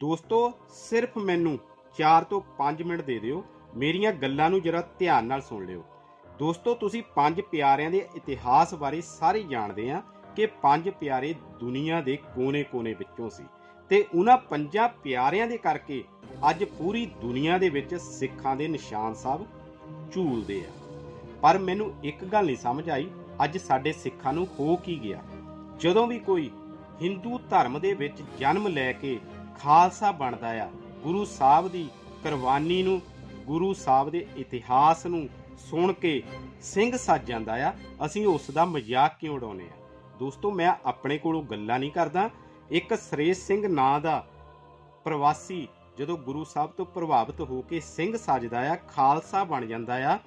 ਦੋਸਤੋ, ਸਿਰਫ ਮੈਨੂੰ 4 ਤੋਂ 5 ਮਿੰਟ ਦੇ ਦਿਓ। ਮੇਰੀਆਂ ਗੱਲਾਂ ਨੂੰ ਜਰਾ ਧਿਆਨ ਨਾਲ ਸੁਣ ਲਿਓ। ਦੋਸਤੋ, ਤੁਸੀਂ ਪੰਜ ਪਿਆਰਿਆਂ ਦੇ ਇਤਿਹਾਸ ਬਾਰੇ ਸਾਰੇ ਜਾਣਦੇ ਆ ਕਿ ਪੰਜ ਪਿਆਰੇ ਦੁਨੀਆ ਦੇ ਕੋਨੇ-ਕੋਨੇ ਵਿੱਚੋਂ ਸੀ ਤੇ ਉਹਨਾਂ ਪੰਜਾਂ ਪਿਆਰਿਆਂ ਦੇ ਕਰਕੇ ਅੱਜ ਪੂਰੀ ਦੁਨੀਆ ਦੇ ਵਿੱਚ ਸਿੱਖਾਂ ਦੇ ਨਿਸ਼ਾਨ ਸਾਹਿਬ ਝੂਲਦੇ ਆ। ਪਰ ਮੈਨੂੰ ਇੱਕ ਗੱਲ ਨਹੀਂ ਸਮਝ ਆਈ, ਅੱਜ ਸਾਡੇ ਸਿੱਖਾਂ ਨੂੰ ਹੋ ਕੀ ਗਿਆ? ਜਦੋਂ ਵੀ ਕੋਈ ਹਿੰਦੂ ਧਰਮ ਦੇ ਵਿੱਚ ਜਨਮ ਲੈ ਕੇ ਖਾਲਸਾ ਬਣਦਾ ਆ। ਗੁਰੂ ਸਾਹਿਬ ਦੀ ਕੁਰਬਾਨੀ ਨੂੰ, ਗੁਰੂ ਸਾਹਿਬ ਦੇ ਇਤਿਹਾਸ ਨੂੰ ਸੁਣ ਕੇ ਸਿੰਘ ਸੱਜ ਜਾਂਦਾ ਆ। ਅਸੀਂ ਉਸ ਦਾ ਮਜ਼ਾਕ ਕਿਉਂ ਉਡਾਉਨੇ ਆ? ਦੋਸਤੋ, ਮੈਂ ਆਪਣੇ ਕੋਲੋਂ ਗੱਲਾਂ ਨਹੀਂ ਕਰਦਾ। ਇੱਕ ਸਰੇਸ਼ ਸਿੰਘ ਨਾਂ ਦਾ ਪ੍ਰਵਾਸੀ ਜਦੋਂ ਗੁਰੂ ਸਾਹਿਬ ਤੋਂ ਪ੍ਰਭਾਵਿਤ ਹੋ ਕੇ ਸਿੰਘ ਸੱਜਦਾ ਆ, ਖਾਲਸਾ ਬਣ ਜਾਂਦਾ ਆ,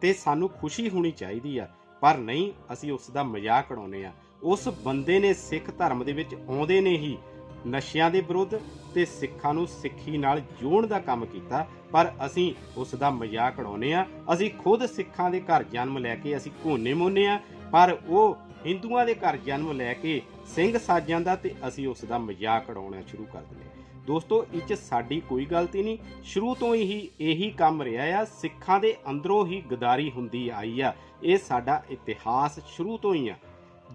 ਤੇ ਸਾਨੂੰ ਖੁਸ਼ੀ ਹੋਣੀ ਚਾਹੀਦੀ ਆ। ਪਰ ਨਹੀਂ, ਅਸੀਂ ਉਸ ਦਾ ਮਜ਼ਾਕ ਉਡਾਉਨੇ ਆ। ਉਸ ਬੰਦੇ ਨੇ ਸਿੱਖ ਧਰਮ ਦੇ ਵਿੱਚ ਆਉਂਦੇ ਨੇ ਹੀ ਨਸ਼ਿਆਂ ਦੇ ਵਿਰੁੱਧ ਤੇ ਸਿੱਖਾਂ ਨੂੰ ਸਿੱਖੀ ਨਾਲ ਜੋੜਨ ਦਾ ਕੰਮ ਕੀਤਾ, ਪਰ ਅਸੀਂ ਉਸ ਦਾ ਮਜ਼ਾਕ ਉਡਾਉਨੇ ਆ ਅਸੀਂ ਖੁਦ ਸਿੱਖਾਂ ਦੇ ਘਰ ਜਨਮ ਲੈ ਕੇ ਅਸੀਂ ਘੋਨੇ ਮੋਨੇ ਆ ਪਰ ਉਹ ਹਿੰਦੂਆਂ ਦੇ ਘਰ ਜਨਮ ਲੈ ਕੇ ਸਿੰਘ ਸਾਜਾਂ ਦਾ ਤੇ ਅਸੀਂ ਉਸ ਦਾ ਮਜ਼ਾਕ ਉਡਾਉਣਾ ਸ਼ੁਰੂ ਕਰ ਦਿੰਦੇ ਦੋਸਤੋ, ਇਹ 'ਚ ਸਾਡੀ ਕੋਈ ਗਲਤੀ ਨਹੀਂ। ਸ਼ੁਰੂ ਤੋਂ ਹੀ ਇਹੀ ਕੰਮ ਰਿਹਾ ਆ। ਸਿੱਖਾਂ ਦੇ ਅੰਦਰੋਂ ਹੀ ਗਦਾਰੀ ਹੁੰਦੀ ਆਈ ਆ। ਇਹ ਸਾਡਾ ਇਤਿਹਾਸ ਸ਼ੁਰੂ ਤੋਂ ਹੀ ਆ।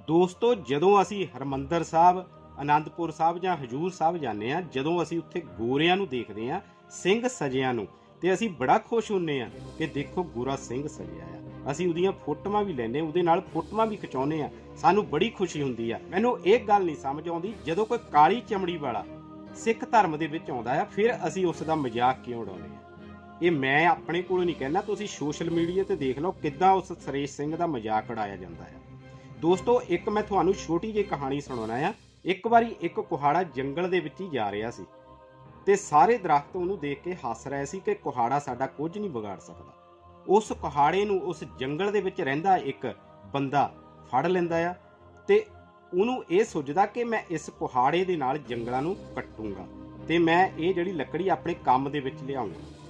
ਦੋਸਤੋ, ਜਦੋਂ ਅਸੀਂ ਹਰਮੰਦਰ ਸਾਹਿਬ ਆਨੰਦਪੁਰ ਸਾਹਿਬ ਜਾਂ ਹਜੂਰ ਸਾਹਿਬ ਜਾਂਦੇ ਆ ਜਦੋਂ ਅਸੀਂ ਉੱਥੇ ਗੋਰਿਆਂ ਨੂੰ ਦੇਖਦੇ ਆ ਸਿੰਘ ਸਜਿਆਂ ਨੂੰ, ਤੇ ਅਸੀਂ ਬੜਾ ਖੁਸ਼ ਹੁੰਨੇ ਆ ਕਿ ਦੇਖੋ ਗੋਰਾ ਸਿੰਘ ਸਜਿਆ ਆ। ਅਸੀਂ ਉਹਦੀਆਂ ਫੋਟੋਆਂ ਵੀ ਲੈਨੇ ਉਹਦੇ ਨਾਲ ਫੋਟੋਆਂ ਵੀ ਖਿਚਾਉਨੇ ਆ ਸਾਨੂੰ ਬੜੀ ਖੁਸ਼ੀ ਹੁੰਦੀ ਆ। ਮੈਨੂੰ ਇਹ ਗੱਲ ਨਹੀਂ ਸਮਝ ਆਉਂਦੀ, ਜਦੋਂ ਕੋਈ ਕਾਲੀ ਚਮੜੀ ਵਾਲਾ ਸਿੱਖ ਧਰਮ ਦੇ ਵਿੱਚ ਆਉਂਦਾ ਆ, ਫਿਰ ਅਸੀਂ ਉਸ ਦਾ ਮਜ਼ਾਕ ਕਿਉਂ ਉਡਾਉਂਦੇ ਆ ਇਹ ਮੈਂ ਆਪਣੇ ਕੋਲੋਂ ਨਹੀਂ ਕਹਿੰਦਾ, ਤੁਸੀਂ ਸੋਸ਼ਲ ਮੀਡੀਆ ਤੇ ਦੇਖ ਲਓ ਕਿੱਦਾਂ ਉਸ ਸਰੇਸ਼ ਸਿੰਘ ਦਾ ਮਜ਼ਾਕ ਉਡਾਇਆ ਜਾਂਦਾ ਆ। ਦੋਸਤੋ, ਇੱਕ ਮੈਂ ਤੁਹਾਨੂੰ ਛੋਟੀ ਜਿਹੀ ਕਹਾਣੀ ਸੁਣਾਉਣਾ ਆ ਇੱਕ ਵਾਰੀ ਇੱਕ ਕੁਹਾੜਾ ਜੰਗਲ ਦੇ ਵਿੱਚ ਹੀ ਜਾ ਰਿਹਾ ਸੀ ਤੇ ਸਾਰੇ ਦਰਖਤ ਉਹਨੂੰ ਦੇਖ ਕੇ ਹੱਸ ਰਹੇ ਸੀ ਕਿ ਕੁਹਾੜਾ ਸਾਡਾ ਕੁਝ ਨਹੀਂ ਵਿਗਾੜ ਸਕਦਾ। ਉਸ ਕੁਹਾੜੇ ਨੂੰ ਉਸ ਜੰਗਲ ਦੇ ਵਿੱਚ ਰਹਿੰਦਾ ਇੱਕ ਬੰਦਾ ਫੜ ਲੈਂਦਾ ਆ ਤੇ ਉਹਨੂੰ ਇਹ ਸੋਚਦਾ ਕਿ ਮੈਂ ਇਸ ਕੁਹਾੜੇ ਦੇ ਨਾਲ ਜੰਗਲਾਂ ਨੂੰ ਕੱਟੂੰਗਾ ਤੇ ਮੈਂ ਇਹ ਜਿਹੜੀ ਲੱਕੜੀ ਆਪਣੇ ਕੰਮ ਦੇ ਵਿੱਚ ਲਿਆਉਂਗਾ।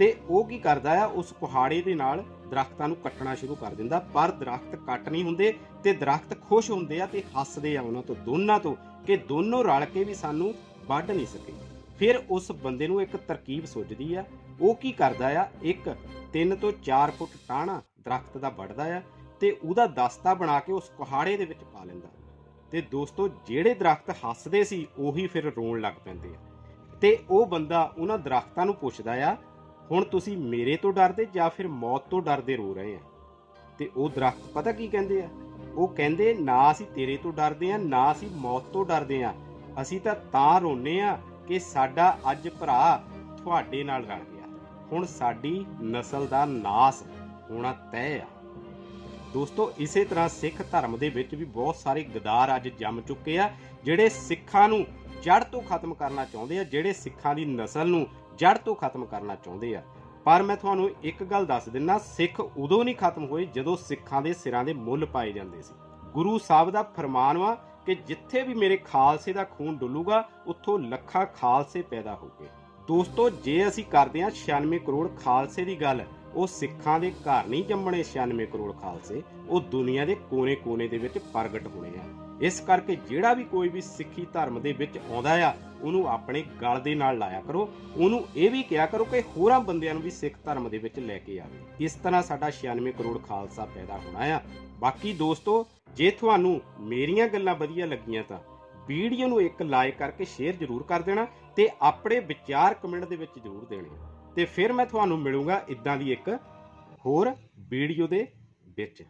ਤੇ ਉਹ ਕੀ ਕਰਦਾ ਆ? ਉਸ ਕੁਹਾੜੇ ਦੇ ਨਾਲ ਦਰਖਤਾਂ ਨੂੰ ਕੱਟਣਾ ਸ਼ੁਰੂ ਕਰ ਦਿੰਦਾ। ਪਰ ਦਰਖਤ ਕੱਟ ਨਹੀਂ ਹੁੰਦੇ ਤੇ ਦਰਖਤ ਖੁਸ਼ ਹੁੰਦੇ ਆ ਤੇ ਹੱਸਦੇ ਆ ਉਹਨਾਂ ਤੋਂ, ਦੋਨਾਂ ਤੋਂ ਕਿ ਦੋਨੋਂ ਰਲ ਕੇ ਵੀ ਸਾਨੂੰ ਵੱਢ ਨਹੀਂ ਸਕੇ। ਫਿਰ ਉਸ ਬੰਦੇ ਨੂੰ ਇੱਕ ਤਰਕੀਬ ਸੁੱਝਦੀ ਆ। ਉਹ ਕੀ ਕਰਦਾ ਆ? ਇੱਕ 3 ਤੋਂ 4 ਫੁੱਟ ਟਾਹਣਾ ਦਰਖਤ ਦਾ ਵੱਢਦਾ ਆ ਤੇ ਉਹਦਾ ਦਸਤਾ ਬਣਾ ਕੇ ਉਸ ਕੁਹਾੜੇ ਦੇ ਵਿੱਚ ਪਾ ਲੈਂਦਾ। ਤੇ ਦੋਸਤੋ, ਜਿਹੜੇ ਦਰਖਤ ਹੱਸਦੇ ਸੀ, ਉਹੀ ਫਿਰ ਰੋਣ ਲੱਗ ਪੈਂਦੇ ਆ। ਤੇ ਉਹ ਬੰਦਾ ਉਹਨਾਂ ਦਰਖਤਾਂ ਨੂੰ ਪੁੱਛਦਾ ਆ ਹੁਣ ਤੁਸੀਂ ਮੇਰੇ ਤੋਂ ਡਰਦੇ ਜਾਂ ਫਿਰ ਮੌਤ ਤੋਂ ਡਰਦੇ ਰੋ ਰਹੇ ਆ? ਤੇ ਉਹ ਦਰਖਤ ਪਤਾ ਕੀ ਕਹਿੰਦੇ ਆ? ਉਹ ਕਹਿੰਦੇ, ਨਾ ਅਸੀਂ ਤੇਰੇ ਤੋਂ ਡਰਦੇ ਆ, ਨਾ ਅਸੀਂ ਮੌਤ ਤੋਂ ਡਰਦੇ ਆ। ਅਸੀਂ ਤਾਂ ਤਾਂ ਰੋਨੇ ਆ ਕਿ ਸਾਡਾ ਅੱਜ ਭਰਾ ਤੁਹਾਡੇ ਨਾਲ ਰਲ ਗਿਆ। ਹੁਣ ਸਾਡੀ ਨਸਲ ਦਾ ਨਾਸ ਹੋਣਾ ਤੈਅ ਆ। ਦੋਸਤੋ, ਇਸੇ ਤਰ੍ਹਾਂ ਸਿੱਖ ਧਰਮ ਦੇ ਵਿੱਚ ਵੀ ਬਹੁਤ ਸਾਰੇ ਗਦਾਰ ਅੱਜ ਜੰਮ ਚੁੱਕੇ ਆ, ਜਿਹੜੇ ਸਿੱਖਾਂ ਨੂੰ ਜੜ ਤੋਂ ਖਤਮ ਕਰਨਾ ਚਾਹੁੰਦੇ ਆ, ਜਿਹੜੇ ਸਿੱਖਾਂ ਦੀ ਨਸਲ ਨੂੰ ਜੜ ਤੋਂ ਖਤਮ ਕਰਨਾ ਚਾਹੁੰਦੇ ਆ। ਪਰ ਮੈਂ ਤੁਹਾਨੂੰ ਇੱਕ ਗੱਲ ਦੱਸ ਦਿੰਨਾ, ਸਿੱਖ ਉਦੋਂ ਨਹੀਂ ਖਤਮ ਹੋਏ ਜਦੋਂ ਸਿੱਖਾਂ ਦੇ ਸਿਰਾਂ ਦੇ ਮੁੱਲ ਪਾਏ ਜਾਂਦੇ ਸੀ। ਗੁਰੂ ਸਾਹਿਬ ਦਾ ਫਰਮਾਨ ਵਾ ਕਿ ਜਿੱਥੇ ਵੀ ਮੇਰੇ ਖਾਲਸੇ ਦਾ ਖੂਨ ਡੁੱਲੂਗਾ, ਉੱਥੋਂ ਲੱਖਾਂ ਖਾਲਸੇ ਪੈਦਾ ਹੋਗੇ ਦੋਸਤੋ, ਜੇ ਅਸੀਂ ਕਰਦੇ ਹਾਂ 96 ਕਰੋੜ ਖਾਲਸੇ ਦੀ ਗੱਲ ਉਹ ਸਿੱਖਾਂ ਦੇ ਘਰ ਨਹੀਂ ਜੰਮਣੇ 96 ਕਰੋੜ ਖਾਲਸੇ, ਉਹ ਦੁਨੀਆ ਦੇ ਕੋਨੇ-ਕੋਨੇ ਦੇ ਵਿੱਚ ਪ੍ਰਗਟ ਹੋਣੇ ਆ। ਇਸ ਕਰਕੇ ਜਿਹੜਾ ਵੀ ਕੋਈ ਵੀ ਸਿੱਖੀ ਧਰਮ ਦੇ ਵਿੱਚ ਆਉਂਦਾ ਆ, ਉਹਨੂੰ ਆਪਣੇ ਗਲ ਦੇ ਨਾਲ ਲਾਇਆ ਕਰੋ। ਉਹਨੂੰ ਇਹ ਵੀ ਕਿਹਾ ਕਰੋ ਕਿ ਹੋਰਾਂ ਬੰਦਿਆਂ ਨੂੰ ਵੀ ਸਿੱਖ ਧਰਮ ਦੇ ਵਿੱਚ ਲੈ ਕੇ ਆਵੇ। ਇਸ ਤਰ੍ਹਾਂ ਸਾਡਾ 96 ਕਰੋੜ ਖਾਲਸਾ ਪੈਦਾ ਹੋਣਾ ਆ। ਬਾਕੀ ਦੋਸਤੋ, ਜੇ ਤੁਹਾਨੂੰ ਮੇਰੀਆਂ ਗੱਲਾਂ ਵਧੀਆ ਲੱਗੀਆਂ ਤਾਂ ਵੀਡੀਓ ਨੂੰ ਇੱਕ ਲਾਈਕ ਕਰਕੇ ਸ਼ੇਅਰ ਜ਼ਰੂਰ ਕਰ ਦੇਣਾ ਤੇ ਆਪਣੇ ਵਿਚਾਰ ਕਮੈਂਟ ਦੇ ਵਿੱਚ ਜ਼ਰੂਰ ਦੇਣੇ ਤੇ ਫਿਰ ਮੈਂ ਤੁਹਾਨੂੰ ਮਿਲੂੰਗਾ ਇਦਾਂ ਦੀ ਇੱਕ ਹੋਰ ਵੀਡੀਓ ਦੇ ਵਿੱਚ।